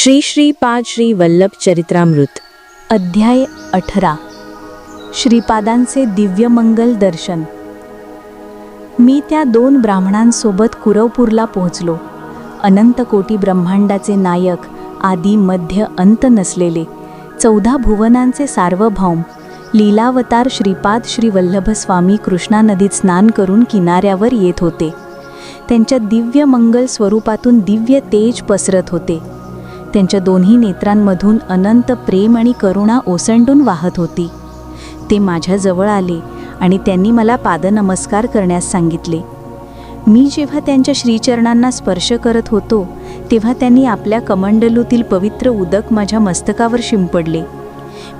श्री श्री पाद श्री वल्लभ चरित्रामृत अध्याय अठरा. श्रीपादांचे दिव्यमंगल दर्शन. मी त्या दोन ब्राह्मणांसोबत कुरवपूरला पोहोचलो. अनंत कोटी ब्रह्मांडाचे नायक आदी मध्य अंत नसलेले चौदा भुवनांचे सार्वभौम लीलावतार श्रीपाद श्री वल्लभ स्वामी कृष्णा नदीत स्नान करून किनाऱ्यावर येत होते. त्यांच्या दिव्य मंगल स्वरूपातून दिव्य तेज पसरत होते. त्यांच्या दोन्ही नेत्रांमधून अनंत प्रेम आणि करुणा ओसंडून वाहत होती. ते माझ्याजवळ आले आणि त्यांनी मला पादनमस्कार करण्यास सांगितले. मी जेव्हा त्यांच्या श्रीचरणांना स्पर्श करत होतो तेव्हा त्यांनी आपल्या कमंडलूतील पवित्र उदक माझ्या मस्तकावर शिंपडले.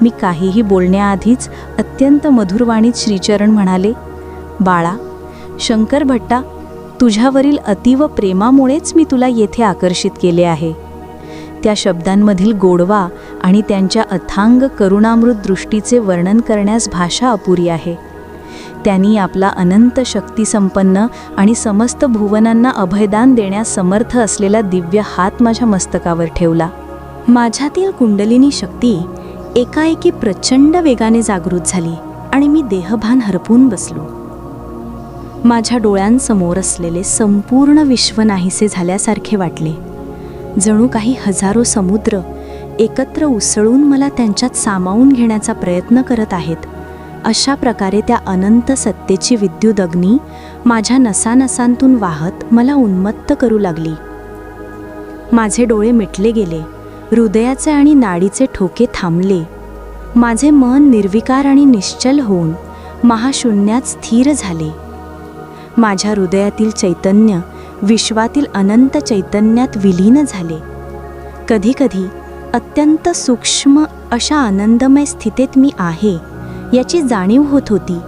मी काहीही बोलण्याआधीच अत्यंत मधुरवाणीत श्रीचरण म्हणाले बाळा शंकर भट्टा तुझ्यावरील अतीव प्रेमामुळेच मी तुला येथे आकर्षित केले आहे. त्या शब्दांमधील गोडवा आणि त्यांच्या अथांग करुणामृत दृष्टीचे वर्णन करण्यास भाषा अपुरी आहे. त्यांनी आपला अनंत शक्तिसंपन्न आणि समस्त भुवनांना अभयदान देण्यास समर्थ असलेला दिव्य हात माझ्या मस्तकावर ठेवला. माझ्यातील कुंडलिनी शक्ती एकाएकी प्रचंड वेगाने जागृत झाली आणि मी देहभान हरपून बसलो. माझ्या डोळ्यांसमोर असलेले संपूर्ण विश्व नाहीसे झाल्यासारखे वाटले. जणू काही हजारो समुद्र एकत्र उसळून मला त्यांच्यात सामावून घेण्याचा प्रयत्न करत आहेत. अशा प्रकारे त्या अनंत सत्तेची विद्युत अग्नी माझ्या नसानसांतून वाहत मला उन्मत्त करू लागली. माझे डोळे मिटले गेले हृदयाचे आणि नाडीचे ठोके थांबले. माझे मन निर्विकार आणि निश्चल होऊन महाशून्यात स्थिर झाले. माझ्या हृदयातील चैतन्य विश्वातील अनंत चैतन्यात विलीन झाले. कधीकधी अत्यंत सूक्ष्म अशा आनंदमय स्थितीत मी आहे याची जाणीव होत होती.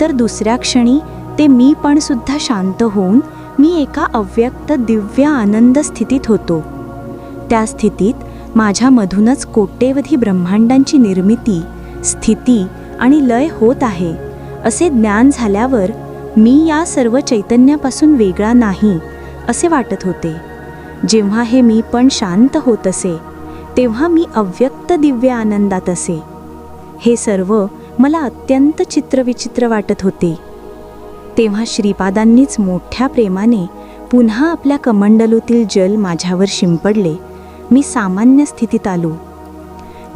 तर दुसऱ्या क्षणी ते मी पण सुद्धा शांत होऊन मी एका अव्यक्त दिव्य आनंद स्थितीत होतो. त्या स्थितीत माझ्यामधूनच कोट्यवधी ब्रह्मांडांची निर्मिती स्थिती आणि लय होत आहे असे ज्ञान झाल्यावर मी या सर्व चैतन्यापासून वेगळा नाही. असे वाटत होते. जेव्हा हे मी पण शांत होत असे तेव्हा मी अव्यक्त दिव्य आनंदात असे. हे सर्व मला अत्यंत चित्रविचित्र वाटत होते. तेव्हा श्रीपादांनीच मोठ्या प्रेमाने पुन्हा आपल्या कमंडलूतील जल माझ्यावर शिंपडले. मी सामान्य स्थितीत आलो.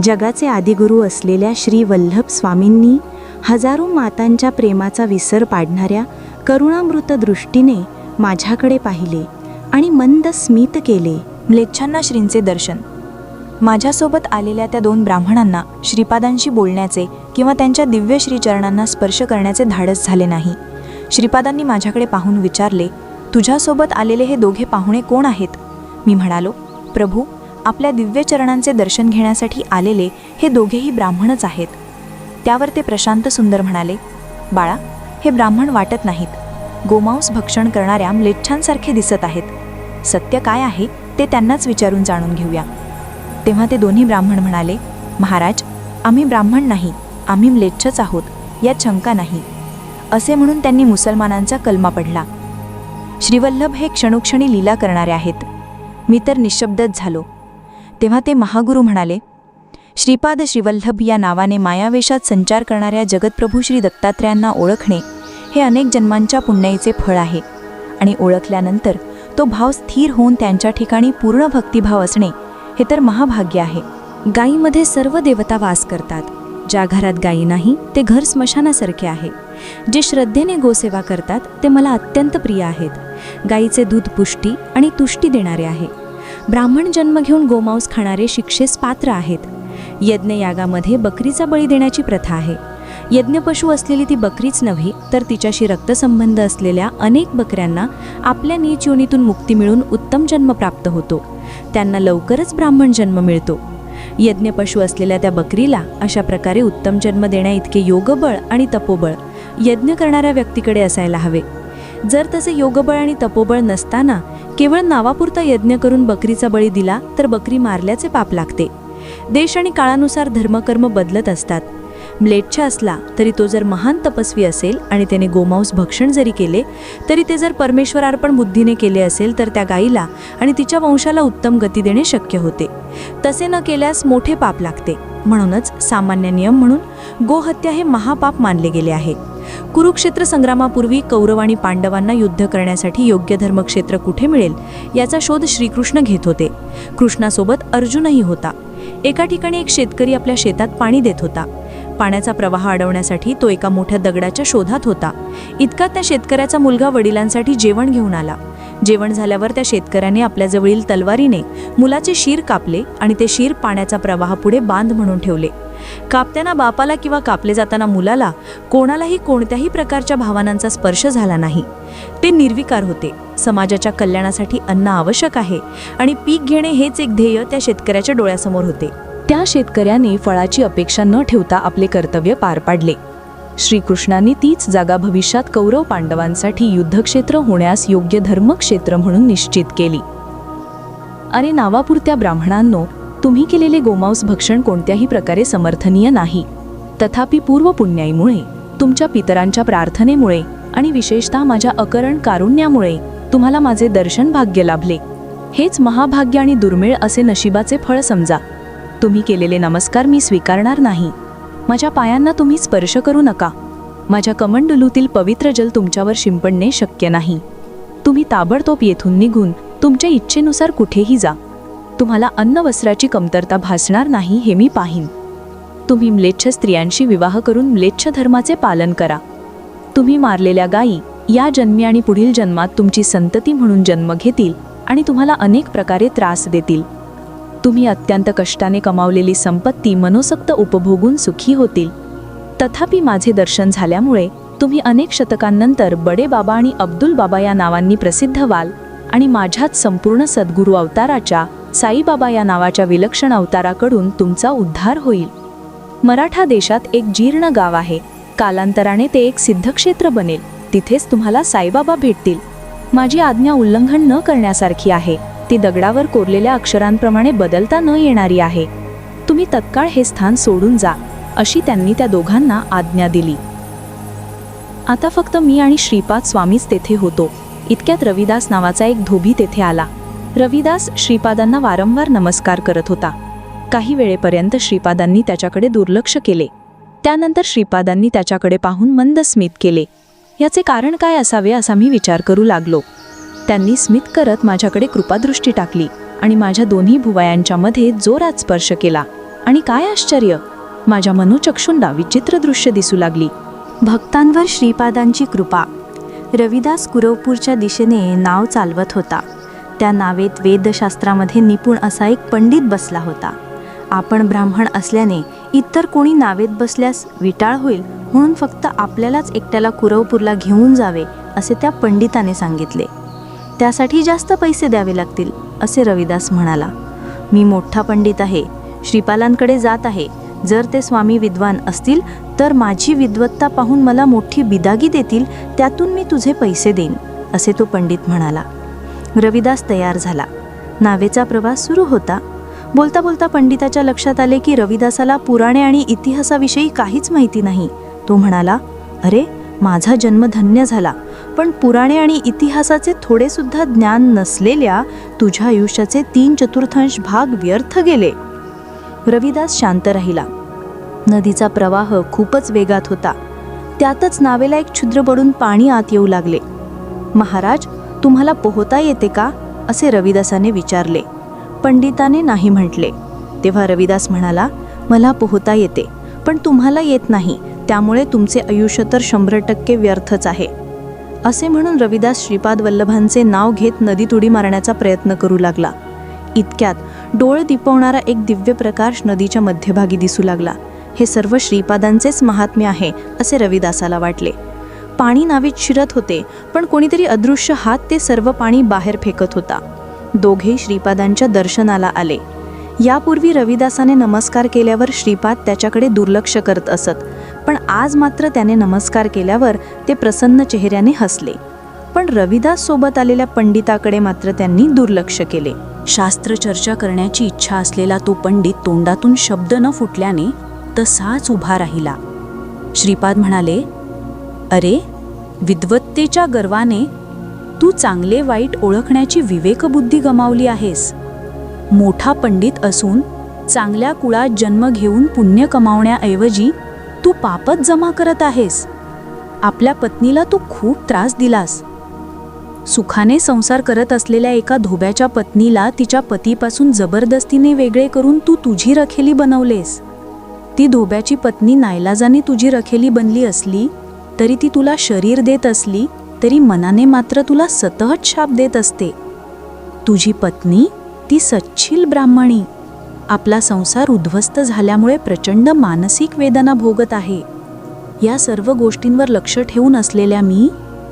जगाचे आदिगुरू असलेल्या श्री वल्लभ स्वामींनी हजारो मातांच्या प्रेमाचा विसर पाडणाऱ्या करुणामृत दृष्टीने माझ्याकडे पाहिले आणि मंद स्मित केले म्लेच्छांना श्रींचे दर्शन. माझ्यासोबत आलेल्या त्या दोन ब्राह्मणांना श्रीपादांशी बोलण्याचे किंवा त्यांच्या दिव्य श्रीचरणांना स्पर्श करण्याचे धाडस झाले नाही. श्रीपादांनी माझ्याकडे पाहून विचारले तुझ्यासोबत आलेले हे दोघे पाहुणे कोण आहेत? मी म्हणालो प्रभू आपल्या दिव्य चरणांचे दर्शन घेण्यासाठी आलेले हे दोघेही ब्राह्मणच आहेत. त्यावर ते प्रशांत सुंदर म्हणाले बाळा हे ब्राह्मण वाटत नाहीत. गोमांस भक्षण करणाऱ्या म्लेच्छांसारखे दिसत आहेत. सत्य काय आहे ते त्यांनाच विचारून जाणून घेऊया. तेव्हा ते दोन्ही ब्राह्मण म्हणाले महाराज आम्ही ब्राह्मण नाही आम्ही म्लेच्छच आहोत यात शंका नाही. असे म्हणून त्यांनी मुसलमानांचा कलमा पडला. श्रीवल्लभ हे क्षणोक्षणी लीला करणारे आहेत. मी तर निशब्दच झालो. तेव्हा ते महागुरू म्हणाले श्रीपाद श्रीवल्लभ या नावाने मायावेशात संचार करणाऱ्या जगतप्रभू श्री दत्तात्रयांना ओळखणे हे अनेक जन्मांच्या पुण्याईचे फळ आहे. आणि ओळखल्यानंतर तो भाव स्थिर होऊन त्यांच्या ठिकाणी पूर्ण भक्तिभाव असणे हे तर महाभाग्य आहे. गायीमध्ये सर्व देवता वास करतात. ज्या घरात गायी नाही ते घर स्मशानासारखे आहे. जे श्रद्धेने गोसेवा करतात ते मला अत्यंत प्रिय आहेत. गायीचे दूध पुष्टी आणि तुष्टी देणारे आहे. ब्राह्मण जन्म घेऊन गोमांस खाणारे शिक्षेस पात्र आहेत. यज्ञयागामध्ये बकरीचा बळी देण्याची प्रथा आहे. यज्ञपशू असलेली ती बकरीच नव्हे तर तिच्याशी रक्तसंबंध असलेल्या अनेक बकऱ्यांना आपल्या नीच योनीतून मुक्ती मिळून उत्तम जन्म प्राप्त होतो. त्यांना लवकरच ब्राह्मण जन्म मिळतो. यज्ञपशू असलेल्या त्या बकरीला अशा प्रकारे उत्तम जन्म देण्या इतके योगबळ आणि तपोबळ यज्ञ करणाऱ्या व्यक्तीकडे असायला हवे. जर तसे योगबळ आणि तपोबळ नसताना केवळ नावापुरता यज्ञ करून बकरीचा बळी दिला तर बकरी मारल्याचे पाप लागते. देश आणि काळानुसार धर्मकर्म बदलत असतात. म्लेच्छ असला तरी तो जर महान तपस्वी असेल आणि त्याने गोमांस भक्षण जरी केले तरी ते जर परमेश्वरार्पण बुद्धीने केले असेल तर त्या गायीला आणि तिच्या वंशाला उत्तम गती देणे शक्य होते. तसे न केल्यास मोठे पाप लागते. म्हणूनच सामान्य नियम म्हणून गोहत्या हे महापाप मानले गेले आहे. कुरुक्षेत्र संग्रामापूर्वी कौरव आणि पांडवांना युद्ध करण्यासाठी योग्य धर्मक्षेत्र कुठे मिळेल याचा शोध श्रीकृष्ण घेत होते. कृष्णासोबत अर्जुनही होता. एका ठिकाणी एक शेतकरी आपल्या शेतात पाणी देत होता. पाण्याचा प्रवाह अडवण्यासाठी तो एका मोठ्या दगडाच्या शोधात होता. इतका त्या शेतकऱ्याचा मुलगा वडिलांसाठी जेवण घेऊन आला. जेवण झाल्यावर त्या शेतकऱ्याने आपल्या जवळील तलवारीने मुलाचे शीर कापले आणि ते शीर पाण्याचा प्रवाहापुढे बांध म्हणून ठेवले. कापताना बापाला किंवा कापले जाताना मुलाला कोणालाही कोणत्याही प्रकारच्या भावनांचा स्पर्श झाला नाही. ते निर्विकार होते. समाजाच्या कल्याणासाठी अन्न आवश्यक आहे आणि पीक घेणे हेच एक ध्येय त्या शेतकऱ्याच्या डोळ्यासमोर होते. त्या शेतकऱ्याने फळाची अपेक्षा न ठेवता आपले कर्तव्य पार पाडले. श्रीकृष्णाने तीच जागा भविष्यात कौरव पांडवांसाठी युद्धक्षेत्र होण्यास योग्य धर्मक्षेत्र म्हणून निश्चित केली. अरे नावापुरत्या ब्राह्मणांनो तुम्ही केलेले गोमांस भक्षण कोणत्याही प्रकारे समर्थनीय नाही. तथापि पूर्व पुण्याईमुळे तुमच्या पितरांच्या प्रार्थनेमुळे आणि विशेषतः माझ्या अकरण कारुण्यामुळे तुम्हाला माझे दर्शन भाग्य लाभले. हेच महाभाग्य आणि दुर्मिळ असे नशिबाचे फळ समजा. तुम्ही केलेले नमस्कार मी स्वीकारणार नाही. माझ्या पायांना तुम्ही स्पर्श करू नका. माझ्या कमंडलूतील पवित्र जल तुमच्यावर शिंपडणे शक्य नाही. तुम्ही ताबडतोब येथून निघून तुमच्या इच्छेनुसार कुठेही जा. तुम्हाला अन्न वस्त्राची कमतरता भासणार नाही हे मी पाहीन. तुम्ही म्लेच्छ स्त्रियांशी विवाह करून म्लेच्छ धर्माचे पालन करा. तुम्ही मारलेल्या गायी या जन्मी आणि पुढील जन्मात तुमची संतती म्हणून जन्म घेतील आणि तुम्हाला अनेक प्रकारे त्रास देतील. तुम्ही अत्यंत कष्टाने कमावलेली संपत्ती मनोसक्त उपभोगून सुखी होतील. तथापि माझे दर्शन झाल्यामुळे तुम्ही अनेक शतकांनंतर बडे बाबा आणि अब्दुल बाबा या नावांनी प्रसिद्ध व्हाल आणि माझ्याच संपूर्ण सद्गुरू अवताराच्या साईबाबा या नावाच्या विलक्षण अवताराकडून तुमचा उद्धार होईल. मराठा देशात एक जीर्ण गाव आहे. कालांतराने ते एक सिद्धक्षेत्र बनेल. तिथेच तुम्हाला साईबाबा भेटतील. माझी आज्ञा उल्लंघन न करण्यासारखी आहे. ती दगडावर कोरलेल्या अक्षरांप्रमाणे बदलता न येणारी आहे. तुम्ही तत्काळ हे स्थान सोडून जा अशी त्यांनी त्या दोघांना आज्ञा दिली. आता फक्त मी आणि श्रीपाद स्वामीच तेथे होतो. इतक्यात रविदास नावाचा एक धोबी तेथे आला. रविदास श्रीपादांना वारंवार नमस्कार करत होता. काही वेळेपर्यंत श्रीपादांनी त्याच्याकडे दुर्लक्ष केले. त्यानंतर श्रीपादांनी त्याच्याकडे पाहून मंद स्मित केले. याचे कारण काय असावे असा मी विचार करू लागलो. त्यांनी स्मित करत माझ्याकडे कृपादृष्टी टाकली आणि माझ्या दोन्ही भुवयांच्यामध्ये जोरात स्पर्श केला. आणि काय आश्चर्य! माझ्या मनोचक्षुंना विचित्र दृश्य दिसू लागली. भक्तांवर श्रीपादांची कृपा. रविदास कुरवपूरच्या दिशेने नाव चालवत होता. त्या नावेत वेदशास्त्रामध्ये निपुण असा एक पंडित बसला होता. आपण ब्राह्मण असल्याने इतर कोणी नावेत बसल्यास विटाळ होईल म्हणून फक्त आपल्यालाच एकट्याला कुरवपूरला घेऊन जावे असे त्या पंडिताने सांगितले. त्यासाठी जास्त पैसे द्यावे लागतील असे रविदास म्हणाला. मी मोठा पंडित आहे श्रीपालांकडे जात आहे. जर ते स्वामी विद्वान असतील तर माझी विद्वत्ता पाहून मला मोठी बिदागी देतील त्यातून मी तुझे पैसे देईन असे तो पंडित म्हणाला. रविदास तयार झाला. नावेचा प्रवास सुरू होता. बोलता बोलता पंडिताच्या लक्षात आले की रविदासाला पुराणे आणि इतिहासाविषयी काहीच माहिती नाही. तो म्हणाला अरे माझा जन्म धन्य झाला. पण पुराणे आणि इतिहासाचे थोडेसुद्धा ज्ञान नसलेल्या तुझ्या आयुष्याचे तीन चतुर्थांश भाग व्यर्थ गेले. रविदास शांत राहिला. नदीचा प्रवाह खूपच वेगात होता. त्यातच नावेला एक छिद्र पडून पाणी आत येऊ लागले. महाराज तुम्हाला पोहता येते का? असे रविदासाने विचारले. पंडिताने नाही म्हटले. तेव्हा रविदास म्हणाला मला पोहता येते पण तुम्हाला येत नाही. त्यामुळे तुमचे आयुष्य तर शंभर टक्के व्यर्थच आहे. असे म्हणून रविदास श्रीपाद वल्लभांचे नाव घेत नदीत उडी मारण्याचा प्रयत्न करू लागला. इतक्यात डोळे दिपवणारा एक दिव्य प्रकाश नदीच्या मध्यभागी दिसू लागला. हे सर्व श्रीपादांचेच महात्म्य आहे असे रविदासाला वाटले. पाणी नावीत शिरत होते पण कोणीतरी अदृश्य हात ते सर्व पाणी बाहेर फेकत होता. दोघे श्रीपादांच्या दर्शनाला आले. यापूर्वी रविदासाने नमस्कार केल्यावर श्रीपाद त्याच्याकडे दुर्लक्ष करत असत. पण आज मात्र त्याने नमस्कार केल्यावर ते प्रसन्न चेहऱ्याने हसले. पण रविदास सोबत आलेल्या पंडिताकडे मात्र त्यांनी दुर्लक्ष केले. शास्त्र चर्चा करण्याची इच्छा असलेला तो पंडित तोंडातून शब्द न फुटल्याने तसाच उभा राहिला. श्रीपाद म्हणाले अरे विद्वत्तेच्या गर्वाने तू चांगले वाईट ओळखण्याची विवेकबुद्धी गमावली आहेस. मोठा पंडित असून चांगल्या कुळात जन्म घेऊन पुण्य कमावण्याऐवजी तू पापच जमा करत आहेस. आपल्या पत्नीला तू खूप त्रास दिलास. सुखाने संसार करत असलेल्या एका धोब्याच्या पत्नीला तिच्या पतीपासून जबरदस्तीने वेगळे करून तू तुझी रखेली बनवलेस. ती धोब्याची पत्नी नायलाजाने तुझी रखेली बनली असली तरी ती तुला शरीर देत असली तरी मनाने मात्र तुला सतत शाप देत असते. तुझी पत्नी ती सच्छिल ब्राह्मणी. आपला संसार उद्ध्वस्त झाल्यामुळे प्रचंड मानसिक वेदना भोगत आहे. या सर्व गोष्टींवर लक्ष ठेवून असलेल्या मी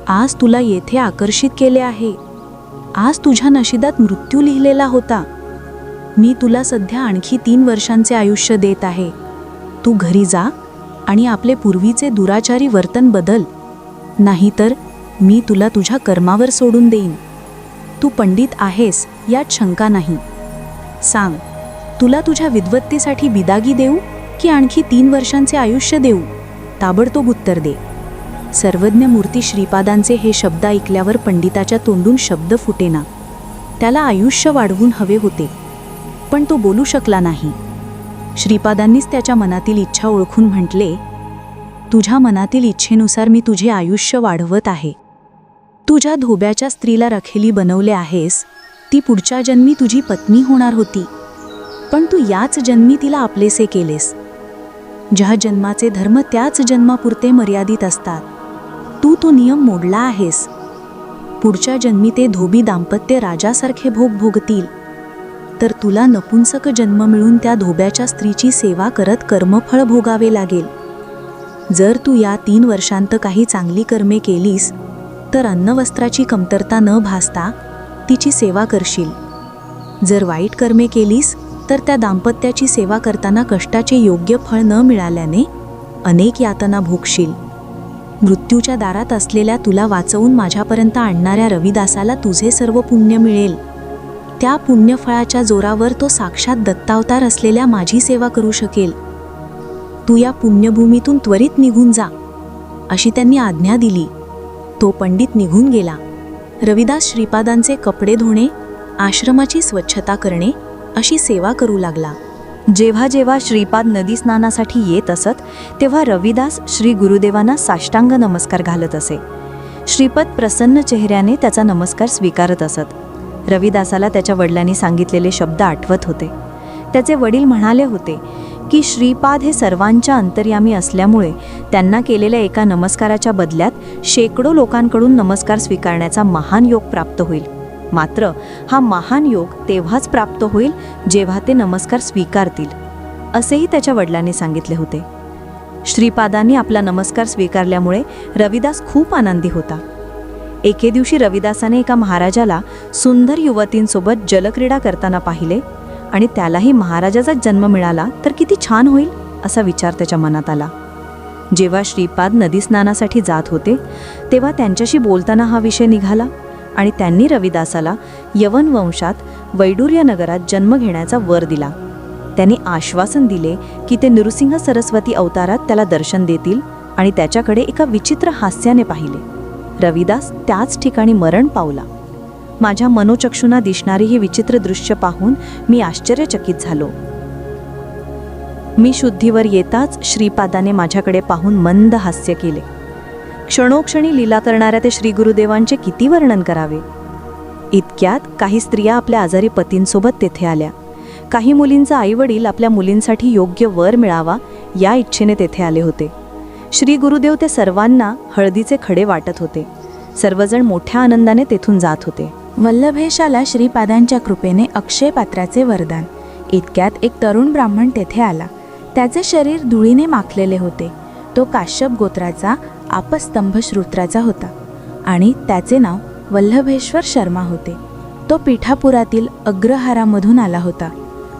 आज तुला येथे आकर्षित केले आहे. आज तुझ्या नशिदात मृत्यू लिहिलेला होता. मी तुला सध्या आणखी तीन वर्षांचे आयुष्य देत आहे. तू घरी जा आणि आपले पूर्वीचे दुराचारी वर्तन बदल. नाहीतर मी तुला तुझ्या कर्मावर सोडून देईन. तू पंडित आहेस यात शंका नाही. सांग तुला तुझ्या विद्वत्तेसाठी बिदागी देऊ की आणखी तीन वर्षांचे आयुष्य देऊ? ताबडतोब उत्तर दे. सर्वज्ञ मूर्ती श्रीपादांचे हे शब्द ऐकल्यावर पंडिताच्या तोंडून शब्द फुटेना. त्याला आयुष्य वाढवून हवे होते. पण तो बोलू शकला नाही. श्रीपादांनीच त्याच्या मनातील इच्छा ओळखून म्हटले तुझ्या मनातील इच्छेनुसार मी तुझे आयुष्य वाढवत आहे. तुझ्या धोब्याच्या स्त्रीला रखेली बनवले आहेस ती पुढच्या जन्मी तुझी पत्नी होणार होती. पण तू याच जन्मी तिला आपलेसे केलेस. ज्या जन्माचे धर्म त्याच जन्मापुरते मर्यादित असतात. तू तो नियम मोडला आहेस. पुढच्या जन्मी ते धोबी दाम्पत्य राजासारखे भोग भोगतील. तर तुला नपुंसक जन्म मिळून त्या धोब्याच्या स्त्रीची सेवा करत कर्मफळ भोगावे लागेल. जर तू या तीन वर्षांत काही चांगली कर्मे केलीस तर अन्नवस्त्राची कमतरता न भासता तिची सेवा करशील. जर वाईट कर्मे केलीस तर त्या दाम्पत्याची सेवा करताना कष्टाचे योग्य फळ न मिळाल्याने अनेक यातना भोगशील. मृत्यूच्या दारात असलेल्या तुला वाचवून माझ्यापर्यंत आणणाऱ्या रविदासाला तुझे सर्व पुण्य मिळेल. त्या पुण्यफळाच्या जोरावर तो साक्षात दत्तावतार असलेल्या माझी सेवा करू शकेल. तू या पुण्यभूमीतून त्वरित निघून जा अशी त्यांनी आज्ञा दिली. तो पंडित निघून गेला. रविदास श्रीपादांचे कपडे धुणे आश्रमाची स्वच्छता करणे अशी सेवा करू लागला. जेव्हा जेव्हा श्रीपाद नदी स्नानासाठी येत असत तेव्हा रविदास श्री गुरुदेवांना साष्टांग नमस्कार घालत असे. श्रीपद प्रसन्न चेहऱ्याने त्याचा नमस्कार स्वीकारत असत. रविदासाला त्याच्या वडिलांनी सांगितलेले शब्द आठवत होते. त्याचे वडील म्हणाले होते की श्रीपाद हे सर्वांच्या अंतर्यामी असल्यामुळे त्यांना केलेल्या एका नमस्काराच्या बदल्यात शेकडो लोकांकडून नमस्कार स्वीकारण्याचा महान योग प्राप्त होईल. मात्र हा महान योग तेव्हाच प्राप्त होईल जेव्हा ते नमस्कार स्वीकारतील असेही त्याच्या वडिलांनी सांगितले होते. श्रीपादांनी आपला नमस्कार स्वीकारल्यामुळे रविदास खूप आनंदी होता. एके दिवशी रविदासाने एका महाराजाला सुंदर युवतींसोबत जलक्रीडा करताना पाहिले आणि त्यालाही महाराजाचा जन्म मिळाला तर किती छान होईल असा विचार त्याच्या मनात आला. जेव्हा श्रीपाद नदी स्नानासाठी जात होते तेव्हा त्यांच्याशी बोलताना हा विषय निघाला. आणि त्यांनी रविदासाला यवन वंशात वैडूर्य नगरात जन्म घेण्याचा वर दिला. त्यांनी आश्वासन दिले की ते नृसिंह सरस्वती अवतारात त्याला दर्शन देतील आणि त्याच्याकडे एका विचित्र हास्याने पाहिले. रविदास त्याच ठिकाणी मरण पावला. माझ्या मनोचक्षुना दिसणारी ही विचित्र दृश्य पाहून मी आश्चर्यचकित झालो. मी शुद्धीवर येताच श्रीपादाने माझ्याकडे पाहून मंद हास्य केले. क्षणोक्षणी लीला करणाऱ्या ते श्री गुरुदेवांचे किती वर्णन करावे? इतक्यात काही स्त्रिया आपल्या आजारी पतींसोबत तेथे आल्या. काही मुलींचा आईवडील आपल्या मुलींसाठी योग्य वर मिळावा या इच्छेने तेथे आले होते. श्री गुरुदेव ते सर्वांना हळदीचे खडे वाटत होते. सर्वजण मोठ्या आनंदाने तेथून जात होते. वल्लभेशाला श्रीपादांच्या कृपेने अक्षय पात्राचे वरदान. इतक्यात एक तरुण ब्राह्मण तेथे आला. त्याचे शरीर धुळीने माखलेले होते. तो काश्यप गोत्राचा आपस्तंभ श्रोत्राचा होता आणि त्याचे नाव वल्लभेश्वर शर्मा होते. तो पिठापुरातील अग्रहारामधून आला होता.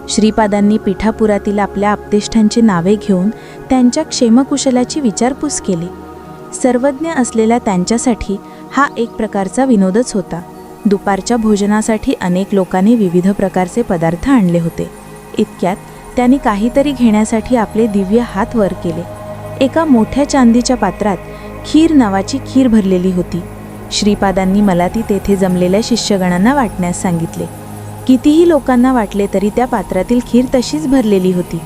श्रीपादांनी पिठापुरातील आपल्या आपतेष्ठांची नावे घेऊन त्यांच्या क्षेमकुशलाची विचारपूस केली. सर्वज्ञ असलेल्या त्यांच्यासाठी हा एक प्रकारचा विनोदच होता. दुपारच्या भोजनासाठी अनेक लोकांनी विविध प्रकारचे पदार्थ आणले होते. इतक्यात त्यांनी काहीतरी घेण्यासाठी आपले दिव्य हात वर केले. एका मोठ्या चांदीच्या पात्रात खीर नावाची खीर भरलेली होती. श्रीपादांनी मला ती तेथे जमलेल्या शिष्यगणांना वाटण्यास सांगितले. कितीही लोकांना वाटले तरी त्या पात्रातील खीर तशीच भरलेली होती.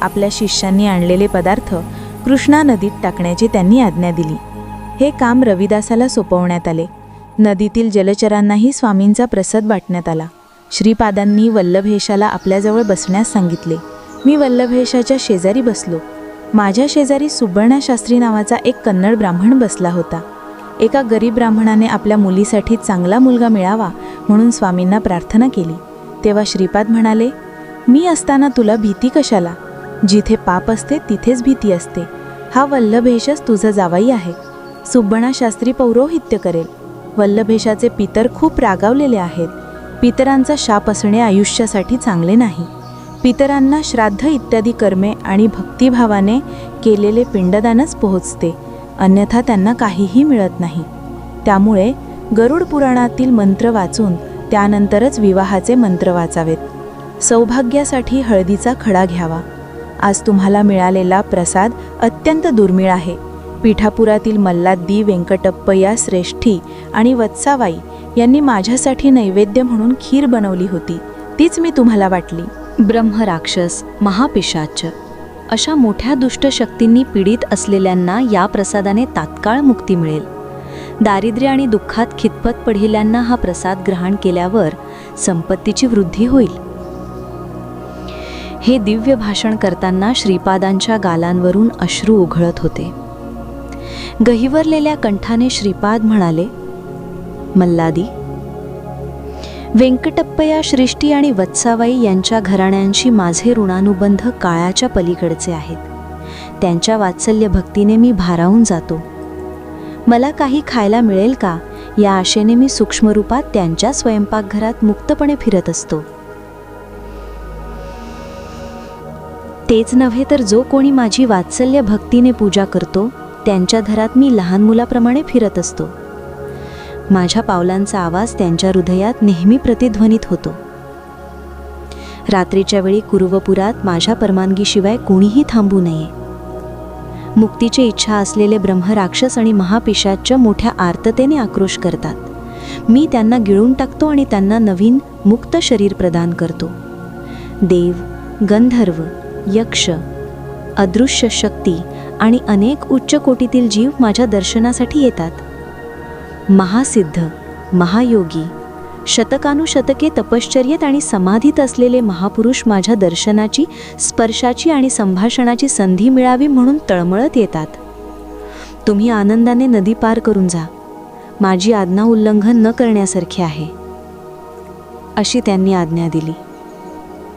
आपल्या शिष्यांनी आणलेले पदार्थ कृष्णा नदीत टाकण्याची त्यांनी आज्ञा दिली. हे काम रविदासाला सोपवण्यात आले. नदीतील जलचरांनाही स्वामींचा प्रसाद वाटण्यात आला. श्रीपादांनी वल्लभेशाला आपल्याजवळ बसण्यास सांगितले. मी वल्लभेशाच्या शेजारी बसलो. माझ्या शेजारी सुबर्णा शास्त्री नावाचा एक कन्नड ब्राह्मण बसला होता. एका गरीब ब्राह्मणाने आपल्या मुलीसाठी चांगला मुलगा मिळावा म्हणून स्वामींना प्रार्थना केली. तेव्हा श्रीपाद म्हणाले मी असताना तुला भीती कशाला? जिथे पाप असते तिथेच भीती असते. हा वल्लभेशच तुझं जावाई आहे. सुब्बणाशास्त्री पौरोहित्य करेल. वल्लभेशाचे पितर खूप रागावलेले आहेत. पितरांचा शाप असणे आयुष्यासाठी चांगले नाही. पितरांना श्राद्ध इत्यादी कर्मे आणि भक्तिभावाने केलेले पिंडदानच पोहोचते. अन्यथा त्यांना काहीही मिळत नाही. त्यामुळे गरुड पुराणातील मंत्र वाचून त्यानंतरच विवाहाचे मंत्र वाचावेत. सौभाग्यासाठी हळदीचा खडा घ्यावा. आज तुम्हाला मिळालेला प्रसाद अत्यंत दुर्मिळ आहे. पिठापुरातील मल्लाद्दी व्यंकटप्पया श्रेष्ठी आणि वत्साबाई यांनी माझ्यासाठी नैवेद्य म्हणून खीर बनवली होती. तीच मी तुम्हाला वाटली. ब्रह्मराक्षस महापिशाच. अशा मोठ्या दुष्ट शक्तींनी पीडित असलेल्यांना या प्रसादाने तात्काळ मुक्ती मिळेल. दारिद्र्य आणि दुःखात खितपत पडलेल्यांना हा प्रसाद ग्रहण केल्यावर संपत्तीची वृद्धी होईल. हे दिव्य भाषण करताना श्रीपादांच्या गालांवरून अश्रू उघळत होते. गहिवरलेल्या कंठाने श्रीपाद म्हणाले मल्लादी व्यंकटप्पया श्रिष्टी आणि वत्साबाई यांच्या घराण्यांशी माझे ऋणानुबंध काळाच्या पलीकडचे आहेत. त्यांच्या वात्सल्य भक्तीने मी भारावून जातो. मला काही खायला मिळेल का? या आशेने मी सूक्ष्मरूपात त्यांच्या स्वयंपाकघरात मुक्तपणे फिरत असतो. तेच नव्हे तर जो कोणी माझी वात्सल्य भक्तीने पूजा करतो त्यांच्या घरात मी लहान मुलाप्रमाणे फिरत असतो. माझ्या पावलांचा आवाज त्यांच्या हृदयात नेहमी प्रतिध्वनित होतो. रात्रीच्या वेळी कुरुवपुरात माझ्या परवानगीशिवाय कोणीही थांबू नये. मुक्तीची इच्छा असलेले ब्रह्मराक्षस आणि महापिशाच्या मोठ्या आर्ततेने आक्रोश करतात. मी त्यांना गिळून टाकतो आणि त्यांना नवीन मुक्त शरीर प्रदान करतो. देव गंधर्व यक्ष अदृश्य शक्ती आणि अनेक उच्च कोटीतील जीव माझ्या दर्शनासाठी येतात. महासिद्ध महायोगी शतकानुशतके तपश्चर्येत आणि समाधीत असलेले महापुरुष माझ्या दर्शनाची स्पर्शाची आणि संभाषणाची संधी मिळावी म्हणून तळमळत येतात. तुम्ही आनंदाने नदी पार करून जा. माझी आज्ञा उल्लंघन न करण्यासारखे आहे. अशी त्यांनी आज्ञा दिली.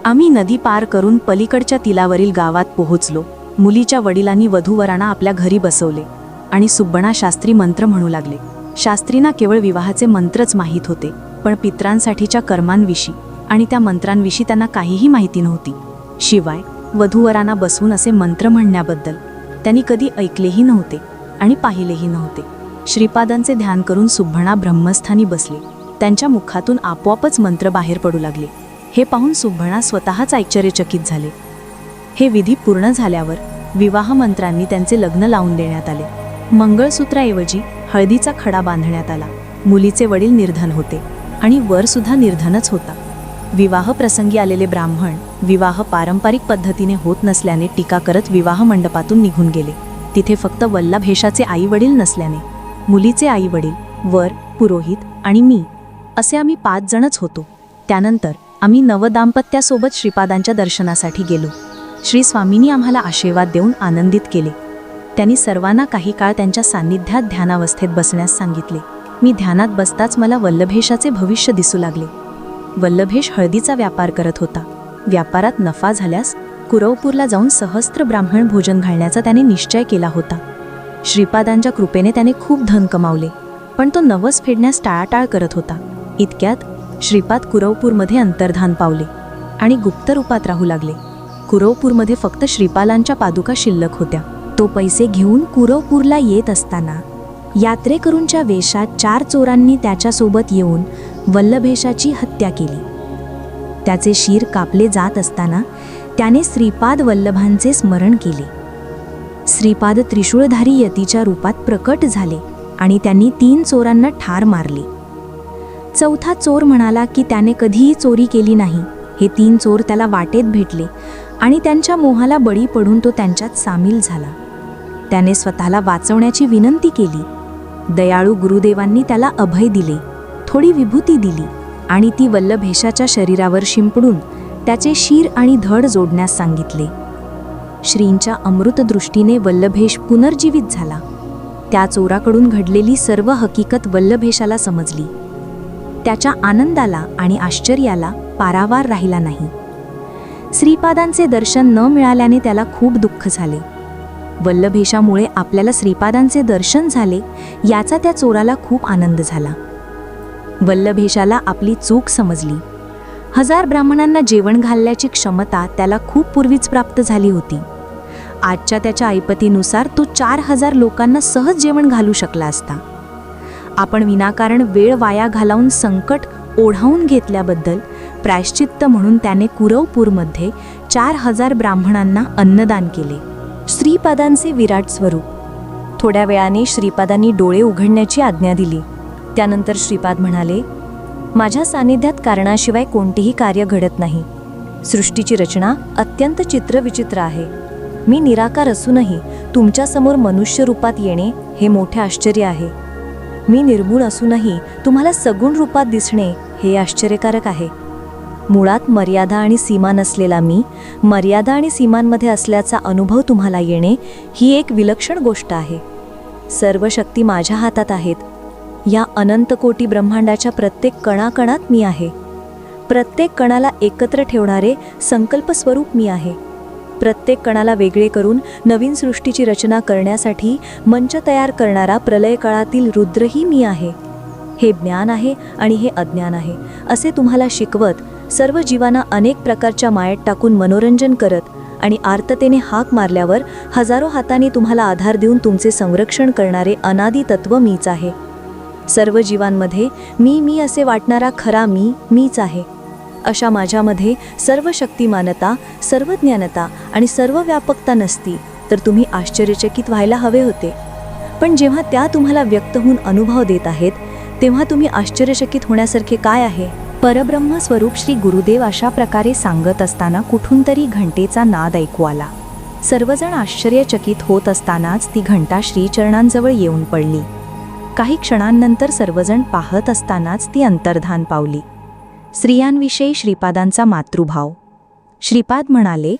आम्ही नदी पार करून पलीकडच्या तिलावरील गावात पोहोचलो. मुलीच्या वडिलांनी वधूवरांना आपल्या घरी बसवले आणि सुब्बणा शास्त्री मंत्र म्हणू लागले. शास्त्रींना केवळ विवाहाचे मंत्रच माहीत होते पण पित्रांसाठीच्या कर्मांविषयी आणि त्या मंत्रांविषयी त्यांना काहीही माहिती नव्हती. शिवाय वधूवरांना बसवून असे मंत्र म्हणण्याबद्दल त्यांनी कधी ऐकलेही नव्हते आणि पाहिलेही नव्हते. श्रीपादांचे ध्यान करून सुब्बणा ब्रह्मस्थानी बसले. त्यांच्या मुखातून आपोआपच मंत्र बाहेर पडू लागले. हे पाहून सुब्बणा स्वतःच आश्चर्यचकित झाले. हे विधी पूर्ण झाल्यावर विवाह मंत्रांनी त्यांचे लग्न लावून देण्यात आले. मंगळसूत्राऐवजी हळदीचा खडा बांधण्यात आला. मुलीचे वडील निर्धन होते आणि वरसुद्धा निर्धनच होता. विवाह प्रसंगी आलेले ब्राह्मण विवाह पारंपरिक पद्धतीने होत नसल्याने टीका करत विवाह मंडपातून निघून गेले. तिथे फक्त वल्लभेशाचे आई वडील नसल्याने. मुलीचे आई वडील वर पुरोहित आणि मी असे आम्ही पाच जणच होतो. त्यानंतर आम्ही नवदाम्पत्यासोबत श्रीपादांच्या दर्शनासाठी गेलो. श्री स्वामींनी आम्हाला आशीर्वाद देऊन आनंदित केले. त्यांनी सर्वांना काही काळ त्यांच्या सान्निध्यात ध्यानावस्थेत बसण्यास सांगितले. मी ध्यानात बसताच मला वल्लभेशाचे भविष्य दिसू लागले. वल्लभेश हळदीचा व्यापार करत होता. व्यापारात नफा झाल्यास कुरवपूरला जाऊन सहस्त्र ब्राह्मण भोजन घालण्याचा त्याने निश्चय केला होता. श्रीपादांच्या कृपेने त्याने खूप धन कमावले पण तो नवस फेडण्यास टाळाटाळ करत होता. इतक्यात श्रीपाद कुरवपूरमध्ये अंतर्धान पावले आणि गुप्त रूपात राहू लागले. कुरवपूरमध्ये फक्त श्रीपालांच्या पादुका शिल्लक होत्या. तो पैसे घेऊन कुरवपूरला येत असताना यात्रेकरूंच्या वेशात चार चोरांनी त्याच्यासोबत येऊन वल्लभेशाची हत्या केली. त्याचे शीर कापले जात असताना त्याने श्रीपाद वल्लभांचे स्मरण केले. श्रीपाद त्रिशूळधारी यतीच्या रूपात प्रकट झाले आणि त्यांनी तीन चोरांना ठार मारले. चौथा चोर म्हणाला की त्याने कधीही चोरी केली नाही. हे तीन चोर त्याला वाटेत भेटले आणि त्यांच्या मोहाला बळी पडून तो त्यांच्यात सामील झाला. त्याने स्वतःला वाचवण्याची विनंती केली. दयाळू गुरुदेवांनी त्याला अभय दिले थोडी विभूती दिली आणि ती वल्लभेशाच्या शरीरावर शिंपडून त्याचे शीर आणि धड जोडण्यास सांगितले. श्रींच्या अमृतदृष्टीने वल्लभेश पुनर्जीवित झाला. त्या चोराकडून घडलेली सर्व हकीकत वल्लभेशाला समजली. त्याच्या आनंदाला आणि आश्चर्याला पारावार राहिला नाही. श्रीपादांचे दर्शन न मिळाल्याने त्याला खूप दुःख झाले. वल्लभेशामुळे आपल्याला श्रीपादांचे दर्शन झाले याचा त्या चोराला खूप आनंद झाला. वल्लभेशाला आपली चूक समजली. हजार ब्राह्मणांना जेवण घालण्याची क्षमता त्याला खूप पूर्वीच प्राप्त झाली होती. आजच्या त्याच्या ऐपतीनुसार तो चार हजार लोकांना सहज जेवण घालू शकला असता. आपण विनाकारण वेळ वाया घालावून संकट ओढावून घेतल्याबद्दल प्रायश्चित्त म्हणून त्याने कुरवपूरमध्ये चार हजार ब्राह्मणांना अन्नदान केले. श्रीपादांचे विराट स्वरूप. थोड्या वेळाने श्रीपादांनी डोळे उघडण्याची आज्ञा दिली. त्यानंतर श्रीपाद म्हणाले माझ्या सानिध्यात कारणाशिवाय कोणतेही कार्य घडत नाही. सृष्टीची रचना अत्यंत चित्रविचित्र आहे. मी निराकार असूनही तुमच्यासमोर मनुष्य रूपात येणे हे मोठे आश्चर्य आहे. मी निर्गुण असूनही तुम्हाला सगुण रूपात दिसणे हे आश्चर्यकारक आहे. मुळात मर्यादा आणि सीमा नसलेला मी मर्यादा आणि सीमांमध्ये असल्याचा अनुभव तुम्हाला येणे ही एक विलक्षण गोष्ट आहे. सर्व शक्ती माझ्या हातात आहेत. या अनंत कोटी ब्रह्मांडाच्या प्रत्येक कणाकणात मी आहे. प्रत्येक कणाला एकत्र ठेवणारे संकल्प स्वरूप मी आहे. प्रत्येक कणाला वेगळे करून नवीन सृष्टीची रचना करण्यासाठी मंच तयार करणारा प्रलय काळातील रुद्रही मी आहे. हे ज्ञान आहे आणि हे अज्ञान आहे असे तुम्हाला शिकवत सर्व जीवांना अनेक प्रकारच्या मायेत टाकून मनोरंजन करत आणि आर्ततेने हाक मारल्यावर हजारो हाताने तुम्हाला आधार देऊन तुमचे संरक्षण करणारे अनादी तत्व मीच आहे. सर्व जीवांमध्ये मी मी असे वाटणारा खरा मी मीच आहे. अशा माझ्यामध्ये सर्व शक्तिमानता सर्व ज्ञानता आणि सर्व व्यापकता नसती तर तुम्ही आश्चर्यचकित व्हायला हवे होते. पण जेव्हा त्या तुम्हाला व्यक्त होऊन अनुभव देत आहेत तेव्हा तुम्ही आश्चर्यचकित होण्यासारखे काय आहे? परब्रह्म स्वरूप श्री गुरुदेव अशा प्रकारे सांगत असताना कुठून तरी घंटेचा नाद ऐकू आला. सर्वजण आश्चर्यचकित होत असतानाच ती घंटा श्रीचरणांजवळ येऊन पडली. काही क्षणांनंतर सर्वजण पाहत असतानाच ती अंतर्धान पावली. स्त्रियांविषयी श्रीपादांचा मातृभाव. श्रीपाद म्हणाले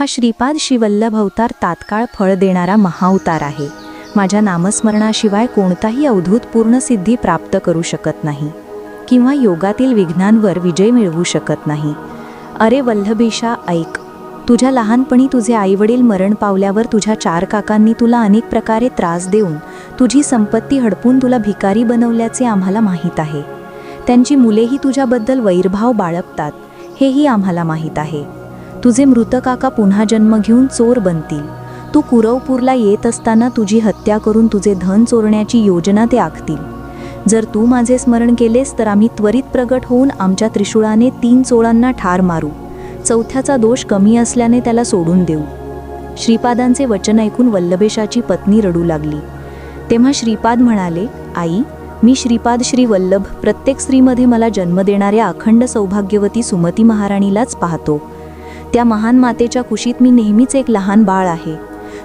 हा श्रीपाद शिवल्लभ अवतार तात्काळ फळ देणारा महाअवतार आहे. माझ्या नामस्मरणाशिवाय कोणताही अवधूत पूर्ण सिद्धी प्राप्त करू शकत नाही. किंवा योगातील विघ्नांवर विजय मिळवू शकत नाही. अरे वल्लभेशा ऐक. तुझ्या लहानपणी तुझे आईवडील मरण पावल्यावर तुझ्या चार काकांनी तुला अनेक प्रकारे त्रास देऊन तुझी संपत्ती हडपून तुला भिकारी बनवल्याचे आम्हाला माहीत आहे. त्यांची मुलेही तुझ्याबद्दल वैरभाव बाळगतात हेही आम्हाला माहीत आहे. तुझे मृत काका पुन्हा जन्म घेऊन चोर बनतील. तू कुरवपूरला येत असताना तुझी हत्या करून तुझे धन चोरण्याची योजना ते आखतील. जर तू माझे स्मरण केलेस तर आम्ही त्वरित प्रगट होऊन आमच्या त्रिशूळाने तीन चोळांना ठार मारू. चौथ्याचा दोष कमी असल्याने त्याला सोडून देऊ. श्रीपादांचे वचन ऐकून वल्लभेशाची पत्नी रडू लागली. तेव्हा श्रीपाद म्हणाले आई मी श्रीपाद श्री वल्लभ प्रत्येक स्त्रीमध्ये मला जन्म देणाऱ्या अखंड सौभाग्यवती सुमती महाराणीलाच पाहतो. त्या महान मातेच्या कुशीत मी नेहमीच एक लहान बाळ आहे.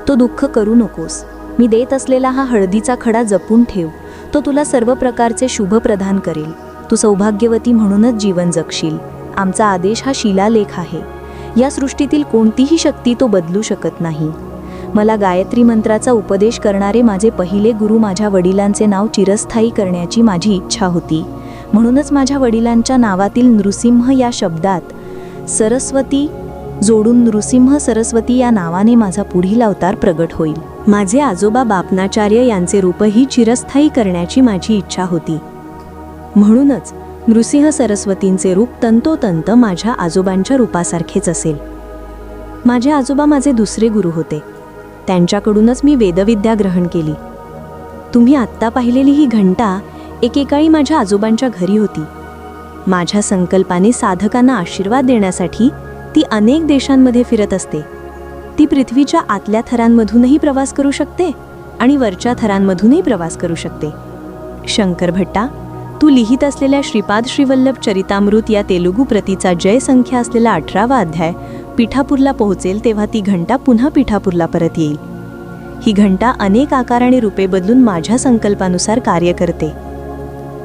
तो दुःख करू नकोस. मी देत असलेला हा हळदीचा खडा जपून ठेव. तो तुला सर्व प्रकारचे शुभ प्रदान करेल. तू सौभाग्यवती म्हणूनच जीवन जगशील. आमचा आदेश हा शिलालेख आहे. या सृष्टीतील कोणतीही शक्ती तो बदलू शकत नाही. मला गायत्री मंत्राचा उपदेश करणारे माझे पहिले गुरु माझ्या वडिलांचे नाव चिरस्थायी करण्याची माझी इच्छा होती. म्हणूनच माझ्या वडिलांच्या नावातील नृसिंह या शब्दात सरस्वती जोडून नृसिंह सरस्वती या नावाने माझा पुढील अवतार प्रगट होईल. माझे आजोबा बापनाचार्य यांचे रूपही चिरस्थायी करण्याची माझी इच्छा होती. म्हणूनच नृसिंह सरस्वतींचे रूप तंतोतंत माझ्या आजोबांच्या रूपासारखेच असेल. माझे आजोबा माझे दुसरे गुरु होते. त्यांच्याकडूनच मी वेदविद्या ग्रहण केली. तुम्ही आत्ता पाहिलेली ही घंटा एकेकाळी माझ्या आजोबांच्या घरी होती. माझ्या संकल्पाने साधकांना आशीर्वाद देण्यासाठी ती अनेक देशांमध्ये फिरत असते. ती पृथ्वीच्या आतल्या थरांमधूनही प्रवास करू शकते आणि वरच्या थरांमधूनही प्रवास करू शकते. शंकर भट्टा तू लिहित असलेल्या श्रीपाद श्रीवल्लभ चरितामृत या तेलुगू प्रतीचा जय संख्या असलेला अठरावा अध्याय पिठापूरला पोहोचेल तेव्हा ती घंटा पुन्हा पिठापूरला परत येईल. ही घंटा अनेक आकार आणि रूपे बदलून माझ्या संकल्पानुसार कार्य करते.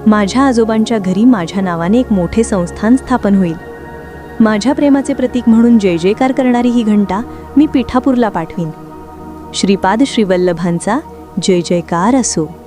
माझ्या आजोबांच्या घरी माझ्या नावाने एक मोठे संस्थान स्थापन होईल. माझ्या प्रेमाचे प्रतीक म्हणून जय जयकार करणारी ही घंटा मी पिठापूरला पाठवीन. श्रीपाद श्रीवल्लभांचा जय जयकार असो.